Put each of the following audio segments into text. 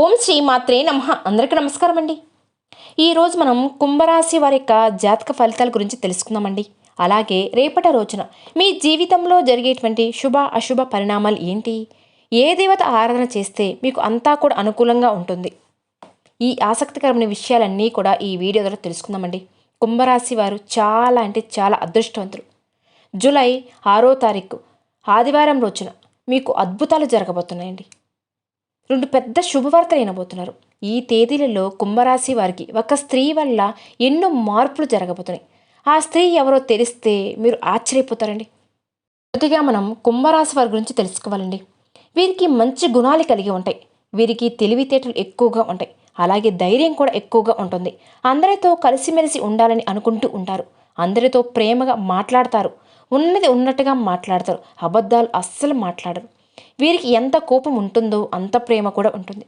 ఓం శ్రీ మాత్రే నమ. అందరికీ నమస్కారం అండి. ఈరోజు మనం కుంభరాశి వారి యొక్క జాతక ఫలితాల గురించి తెలుసుకుందామండి. అలాగే రేపటి రోజున మీ జీవితంలో జరిగేటువంటి శుభ అశుభ పరిణామాలు ఏంటి? ఏ దేవత ఆరాధన చేస్తే మీకు అంతా కూడా అనుకూలంగా ఉంటుంది? ఈ ఆసక్తికరమైన విషయాలన్నీ కూడా ఈ వీడియో ద్వారా తెలుసుకుందామండి. కుంభరాశి వారు చాలా అంటే చాలా అదృష్టవంతులు. జూలై ఆరో తారీఖు ఆదివారం రోజున మీకు అద్భుతాలు జరగబోతున్నాయండి. రెండు పెద్ద శుభవార్తలు వినబోతున్నారు. ఈ తేదీలలో కుంభరాశి వారికి ఒక స్త్రీ వల్ల ఎన్నో మార్పులు జరగబోతున్నాయి. ఆ స్త్రీ ఎవరో తెలిస్తే మీరు ఆశ్చర్యపోతారండి. మొదటిగా మనం కుంభరాశి వారి గురించి తెలుసుకోవాలండి. వీరికి మంచి గుణాలు కలిగి ఉంటాయి. వీరికి తెలివితేటలు ఎక్కువగా ఉంటాయి. అలాగే ధైర్యం కూడా ఎక్కువగా ఉంటుంది. అందరితో కలిసిమెలిసి ఉండాలని అనుకుంటూ ఉంటారు. అందరితో ప్రేమగా మాట్లాడతారు. ఉన్నది ఉన్నట్టుగా మాట్లాడతారు. అబద్ధాలు అస్సలు మాట్లాడరు. వీరికి ఎంత కోపం ఉంటుందో అంత ప్రేమ కూడా ఉంటుంది.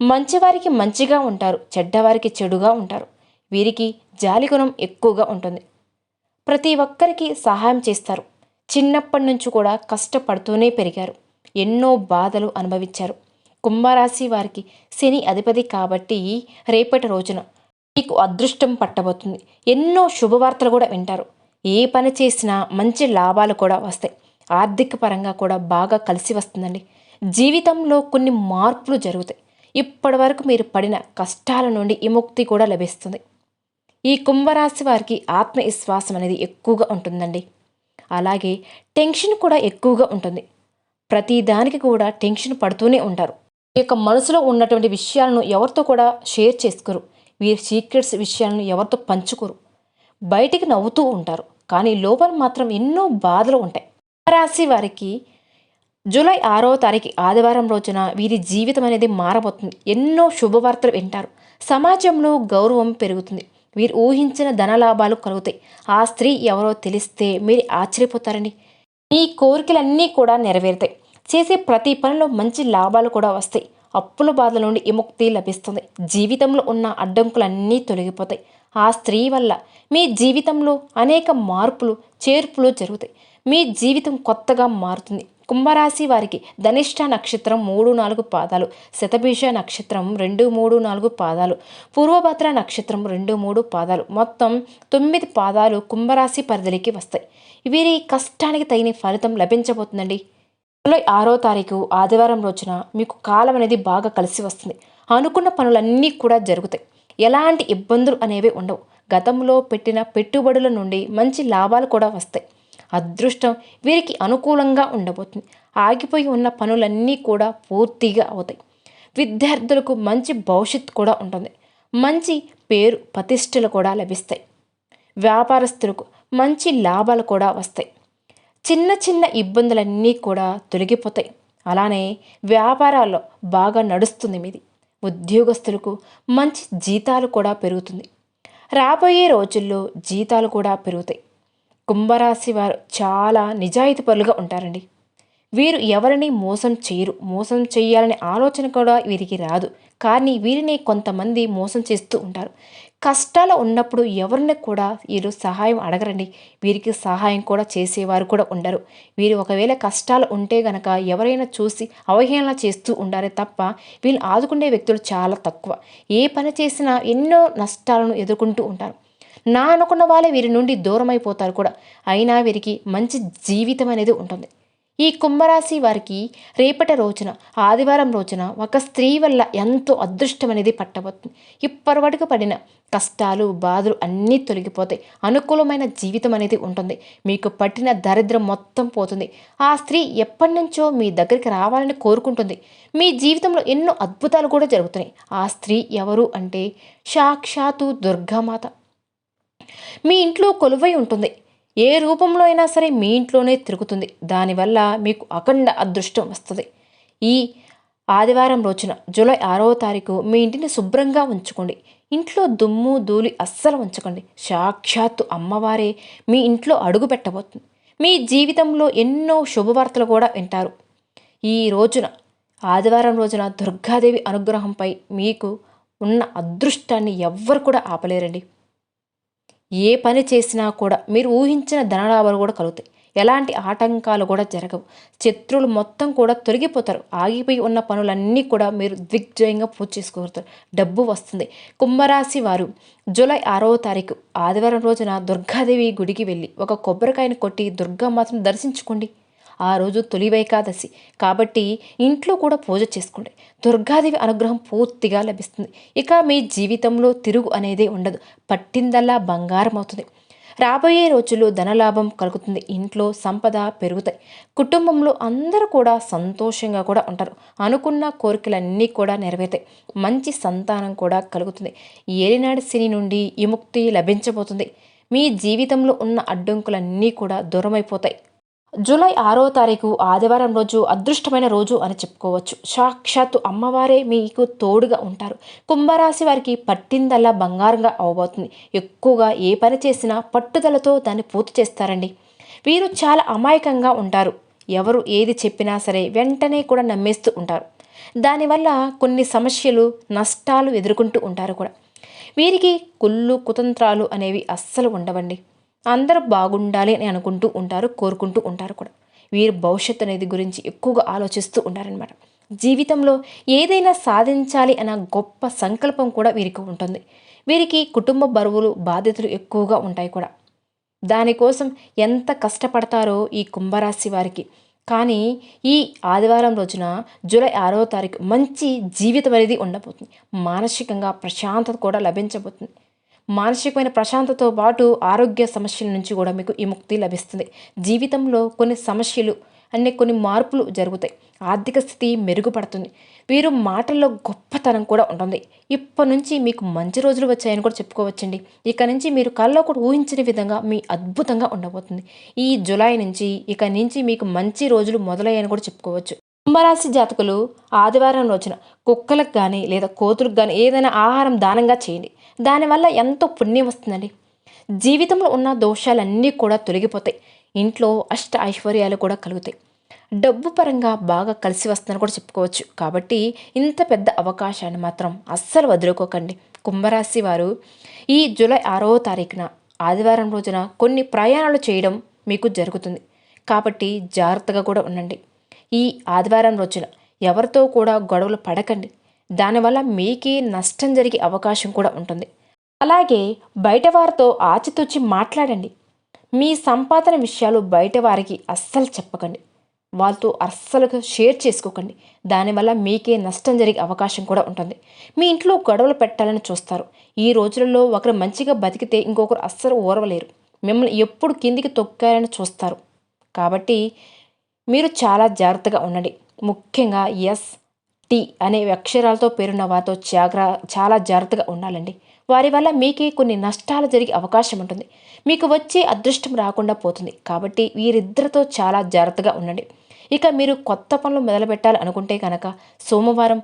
మంచివారికి మంచిగా ఉంటారు చెడ్డవారికి చెడుగా ఉంటారు. వీరికి జాలి గుణం ఎక్కువగా ఉంటుంది. ప్రతి ఒక్కరికి సహాయం చేస్తారు. చిన్నప్పటి నుంచి కూడా కష్టపడుతూనే పెరిగారు. ఎన్నో బాధలు అనుభవించారు. కుంభరాశి వారికి శని అధిపతి కాబట్టి రేపటి రోజున మీకు అదృష్టం పట్టబోతుంది. ఎన్నో శుభవార్తలు కూడా వింటారు. ఏ పని చేసినా మంచి లాభాలు కూడా వస్తాయి. ఆర్థిక పరంగా కూడా బాగా కలిసి వస్తుందండి. జీవితంలో కొన్ని మార్పులు జరుగుతాయి. ఇప్పటి వరకు మీరు పడిన కష్టాల నుండి విముక్తి కూడా లభిస్తుంది. ఈ కుంభరాశి వారికి ఆత్మవిశ్వాసం అనేది ఎక్కువగా ఉంటుందండి. అలాగే టెన్షన్ కూడా ఎక్కువగా ఉంటుంది. ప్రతి దానికి కూడా టెన్షన్ పడుతూనే ఉంటారు. ఈ యొక్క మనసులో ఉన్నటువంటి విషయాలను ఎవరితో కూడా షేర్ చేసుకోరు. వీరి సీక్రెట్స్ విషయాలను ఎవరితో పంచుకోరు. బయటికి నవ్వుతూ ఉంటారు. కానీ లోపల మాత్రం ఎన్నో బాధలు ఉంటాయి. రాశి వారికి జూలై ఆరో తారీఖు ఆదివారం రోజున వీరి జీవితం అనేది మారబోతుంది. ఎన్నో శుభవార్తలు వింటారు. సమాజంలో గౌరవం పెరుగుతుంది. వీరు ఊహించిన ధనలాభాలు కలుగుతాయి. ఆ స్త్రీ ఎవరో తెలిస్తే మీరు ఆశ్చర్యపోతారండి మీ కోరికలన్నీ కూడా నెరవేరుతాయి. చేసే ప్రతి పనిలో మంచి లాభాలు కూడా వస్తాయి. అప్పుల బాధల నుండి విముక్తి లభిస్తుంది. జీవితంలో ఉన్న అడ్డంకులన్నీ తొలగిపోతాయి. ఆ స్త్రీ వల్ల మీ జీవితంలో అనేక మార్పులు చేర్పులు జరుగుతాయి. మీ జీవితం కొత్తగా మారుతుంది. కుంభరాశి వారికి ధనిష్ట నక్షత్రం మూడు నాలుగు పాదాలు శతభీష నక్షత్రం రెండు మూడు నాలుగు పాదాలు పూర్వభద్ర నక్షత్రం రెండు మూడు పాదాలు. మొత్తం తొమ్మిది పాదాలు కుంభరాశి పరిధిలోకి వస్తాయి. వీరి కష్టానికి తగిన ఫలితం లభించబోతుందండి. జూలై ఆరో తారీఖు ఆదివారం రోజున మీకు కాలం అనేది బాగా కలిసి వస్తుంది. అనుకున్న పనులన్నీ కూడా జరుగుతాయి. ఎలాంటి ఇబ్బందులు అనేవి ఉండవు. గతంలో పెట్టిన పెట్టుబడుల నుండి మంచి లాభాలు కూడా వస్తాయి. అదృష్టం వీరికి అనుకూలంగా ఉండబోతుంది. ఆగిపోయి ఉన్న పనులన్నీ కూడా పూర్తిగా అవుతాయి. విద్యార్థులకు మంచి భవిష్యత్తు కూడా ఉంటుంది. మంచి పేరు ప్రతిష్టలు కూడా లభిస్తాయి. వ్యాపారస్తులకు మంచి లాభాలు కూడా వస్తాయి. చిన్న చిన్న ఇబ్బందులన్నీ కూడా తొలగిపోతాయి. అలానే వ్యాపారాల్లో బాగా నడుస్తుంది మీది. ఉద్యోగస్తులకు మంచి జీతాలు కూడా పెరుగుతుంది. రాబోయే రోజుల్లో జీతాలు కూడా పెరుగుతాయి. కుంభరాశి వారు చాలా నిజాయితీపరులుగా ఉంటారండి. వీరు ఎవరిని మోసం చేయరు. మోసం చేయాలనే ఆలోచన కూడా వీరికి రాదు. కానీ వీరిని కొంతమంది మోసం చేస్తూ ఉంటారు. కష్టాలు ఉన్నప్పుడు ఎవరిని కూడా వీరు సహాయం అడగరండి. వీరికి సహాయం కూడా చేసేవారు కూడా ఉండరు. వీరు ఒకవేళ కష్టాలు ఉంటే గనక ఎవరైనా చూసి అవహేళన చేస్తూ ఉండాలి తప్ప వీళ్ళు ఆదుకునే వ్యక్తులు చాలా తక్కువ. ఏ పని చేసినా ఎన్నో నష్టాలను ఎదుర్కొంటూ ఉంటారు. నా అనుకున్న వాళ్ళే వీరి నుండి దూరం అయిపోతారు కూడా. అయినా వీరికి మంచి జీవితం అనేది ఉంటుంది. ఈ కుంభరాశి వారికి రేపటి రోజున ఆదివారం రోజున ఒక స్త్రీ వల్ల ఎంతో అదృష్టం అనేది పట్టబోతుంది. ఇప్పటివరకు పడిన కష్టాలు బాధలు అన్నీ తొలగిపోతాయి. అనుకూలమైన జీవితం అనేది ఉంటుంది. మీకు పట్టిన దరిద్రం మొత్తం పోతుంది. ఆ స్త్రీ ఎప్పటి నుంచో మీ దగ్గరికి రావాలని కోరుకుంటుంది. మీ జీవితంలో ఎన్నో అద్భుతాలు కూడా జరుగుతున్నాయి. ఆ స్త్రీ ఎవరు అంటే సాక్షాత్తు దుర్గామాత. మీ ఇంట్లో కొలువై ఉంటుంది. ఏ రూపంలో అయినా సరే మీ ఇంట్లోనే తిరుగుతుంది. దానివల్ల మీకు అఖండ అదృష్టం వస్తుంది. ఈ ఆదివారం రోజున జూలై ఆరవ తారీఖు మీ ఇంటిని శుభ్రంగా ఉంచుకోండి. ఇంట్లో దుమ్ము ధూళి అస్సలు ఉంచకండి. సాక్షాత్తు అమ్మవారే మీ ఇంట్లో అడుగు పెట్టబోతుంది. మీ జీవితంలో ఎన్నో శుభవార్తలు కూడా వింటారు. ఈ రోజున ఆదివారం రోజున దుర్గాదేవి అనుగ్రహంపై మీకు ఉన్న అదృష్టాన్ని ఎవ్వరు కూడా ఆపలేరండి. ఏ పని చేసినా కూడా మీరు ఊహించిన ధనలాభాలు కూడా కలుగుతాయి. ఎలాంటి ఆటంకాలు కూడా జరగవు. శత్రువులు మొత్తం కూడా తొలగిపోతారు. ఆగిపోయి ఉన్న పనులన్నీ కూడా మీరు దిగ్జయంగా పూర్తి చేసుకోగలుగుతారు. డబ్బు వస్తుంది. కుంభరాశి వారు జూలై ఆరవ తారీఖు ఆదివారం రోజున దుర్గాదేవి గుడికి వెళ్ళి ఒక కొబ్బరికాయను కొట్టి దుర్గామాతను దర్శించుకోండి. ఆ రోజు తొలి ఏకాదశి. కాబట్టి ఇంట్లో కూడా పూజ చేసుకోండి. దుర్గాదేవి అనుగ్రహం పూర్తిగా లభిస్తుంది. ఇక మీ జీవితంలో తిరుగు అనేది ఉండదు. పట్టిందల్లా బంగారం అవుతుంది. రాబోయే రోజుల్లో ధనలాభం కలుగుతుంది. ఇంట్లో సంపద పెరుగుతాయి. కుటుంబంలో అందరూ కూడా సంతోషంగా కూడా ఉంటారు. అనుకున్న కోరికలన్నీ కూడా నెరవేరుతాయి. మంచి సంతానం కూడా కలుగుతుంది. ఏలినాడు శని నుండి విముక్తి లభించబోతుంది. మీ జీవితంలో ఉన్న అడ్డంకులన్నీ కూడా దూరమైపోతాయి. జూలై ఆరో తారీఖు ఆదివారం రోజు అదృష్టమైన రోజు అని చెప్పుకోవచ్చు. సాక్షాత్తు అమ్మవారే మీకు తోడుగా ఉంటారు. కుంభరాశి వారికి పట్టిందల్లా బంగారంగా అవబోతుంది. ఎక్కువగా ఏ పని చేసినా పట్టుదలతో దాన్ని పూర్తి చేస్తారండి. వీరు చాలా అమాయకంగా ఉంటారు. ఎవరు ఏది చెప్పినా సరే వెంటనే కూడా నమ్మేస్తూ ఉంటారు. దానివల్ల కొన్ని సమస్యలు నష్టాలు ఎదుర్కొంటూ ఉంటారు కూడా. వీరికి కుళ్ళు కుతంత్రాలు అనేవి అస్సలు ఉండవండి. అందరూ బాగుండాలి అని అనుకుంటూ ఉంటారు కోరుకుంటూ ఉంటారు కూడా. వీరు భవిష్యత్తు అనేది గురించి ఎక్కువగా ఆలోచిస్తూ ఉంటారనమాట జీవితంలో ఏదైనా సాధించాలి అన్న గొప్ప సంకల్పం కూడా వీరికి ఉంటుంది. వీరికి కుటుంబ బరువులు బాధ్యతలు ఎక్కువగా ఉంటాయి కూడా. దానికోసం ఎంత కష్టపడతారో ఈ కుంభరాశి వారికి. కానీ ఈ ఆదివారం రోజున జూలై ఆరో తారీఖు మంచి జీవితం అనేది ఉండబోతుంది. మానసికంగా ప్రశాంతత కూడా లభించబోతుంది. మానసికమైన ప్రశాంతతో పాటు ఆరోగ్య సమస్యల నుంచి కూడా మీకు విముక్తి లభిస్తుంది. జీవితంలో కొన్ని సమస్యలు అనే కొన్ని మార్పులు జరుగుతాయి. ఆర్థిక స్థితి మెరుగుపడుతుంది. వీరు మాటల్లో గొప్పతనం కూడా ఉంటుంది. ఇప్పటి నుంచి మీకు మంచి రోజులు వచ్చాయని కూడా చెప్పుకోవచ్చండి. ఇక నుంచి మీరు కళ్ళలో కూడా ఊహించిన విధంగా మీ అద్భుతంగా ఉండబోతుంది. ఈ జులై నుంచి ఇక నుంచి మీకు మంచి రోజులు మొదలయ్యాయని కూడా చెప్పుకోవచ్చు. కుంభరాశి జాతకులు ఆదివారం రోజున కుక్కలకు కానీ లేదా కోతులకు కానీ ఏదైనా ఆహారం దానంగా చేయండి. దానివల్ల ఎంతో పుణ్యం వస్తుందండి. జీవితంలో ఉన్న దోషాలన్నీ కూడా తొలగిపోతాయి. ఇంట్లో అష్ట ఐశ్వర్యాలు కూడా కలుగుతాయి. డబ్బు పరంగా బాగా కలిసి వస్తుందని కూడా చెప్పుకోవచ్చు. కాబట్టి ఇంత పెద్ద అవకాశాన్ని మాత్రం అస్సలు వదులుకోకండి. కుంభరాశి వారు ఈ జూలై ఆరవ తారీఖున ఆదివారం రోజున కొన్ని ప్రయాణాలు చేయడం మీకు జరుగుతుంది. కాబట్టి జాగ్రత్తగా కూడా ఉండండి. ఈ ఆదివారం రోజున ఎవరితో కూడా గొడవలు పడకండి. దానివల్ల మీకే నష్టం జరిగే అవకాశం కూడా ఉంటుంది. అలాగే బయట వారితో ఆచితూచి మాట్లాడండి. మీ సంపాదన విషయాలు బయట వారికి అస్సలు చెప్పకండి. వాళ్ళతో అస్సలు షేర్ చేసుకోకండి. దానివల్ల మీకే నష్టం జరిగే అవకాశం కూడా ఉంటుంది. మీ ఇంట్లో గొడవలు పెట్టాలని చూస్తారు. ఈ రోజులలో ఒకరు మంచిగా బతికితే ఇంకొకరు అస్సలు ఓర్వలేరు. మిమ్మల్ని ఎప్పుడు కిందికి తొక్కారని చూస్తారు. కాబట్టి మీరు చాలా జాగ్రత్తగా ఉండండి. ముఖ్యంగా ఎస్ టీ అనే అక్షరాలతో పేరున్న వారితో జాగ్ర చాలా జాగ్రత్తగా ఉండాలండి. వారి వల్ల మీకే కొన్ని నష్టాలు జరిగే అవకాశం ఉంటుంది. మీకు వచ్చే అదృష్టం రాకుండా పోతుంది. కాబట్టి వీరిద్దరితో చాలా జాగ్రత్తగా ఉండండి. ఇక మీరు కొత్త పనులు మొదలుపెట్టాలి అనుకుంటే కనుక సోమవారం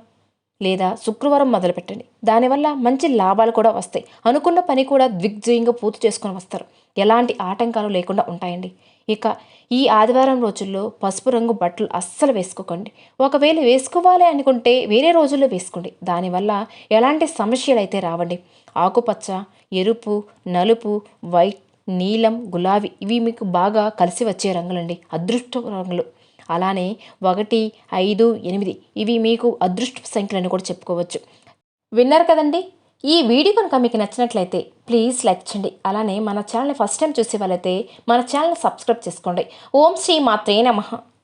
లేదా శుక్రవారం మొదలుపెట్టండి. దానివల్ల మంచి లాభాలు కూడా వస్తాయి. అనుకున్న పని కూడా దిగ్జయంగా పూర్తి చేసుకొని వస్తారు. ఎలాంటి ఆటంకాలు లేకుండా ఉంటాయండి. ఇక ఈ ఆదివారం రోజుల్లో పసుపు రంగు బట్టలు అస్సలు వేసుకోకండి. ఒకవేళ వేసుకోవాలి అనుకుంటే వేరే రోజుల్లో వేసుకోండి. దానివల్ల ఎలాంటి సమస్యలు అయితే రావండి. ఆకుపచ్చ ఎరుపు నలుపు వైట్ నీలం గులాబీ ఇవి మీకు బాగా కలిసి వచ్చే రంగులండి. అదృష్ట రంగులు. అలానే ఒకటి ఐదు ఎనిమిది ఇవి మీకు అదృష్ట సంఖ్యలని కూడా చెప్పుకోవచ్చు. విన్నారు కదండి? ఈ వీడియో కనుక మీకు నచ్చినట్లయితే ప్లీజ్ లైక్ చేయండి. అలానే మన ఛానల్ని ఫస్ట్ టైం చూసే వాళ్ళైతే మన ఛానల్ని సబ్స్క్రైబ్ చేసుకోండి. ఓం శ్రీ మాత్రే నమః.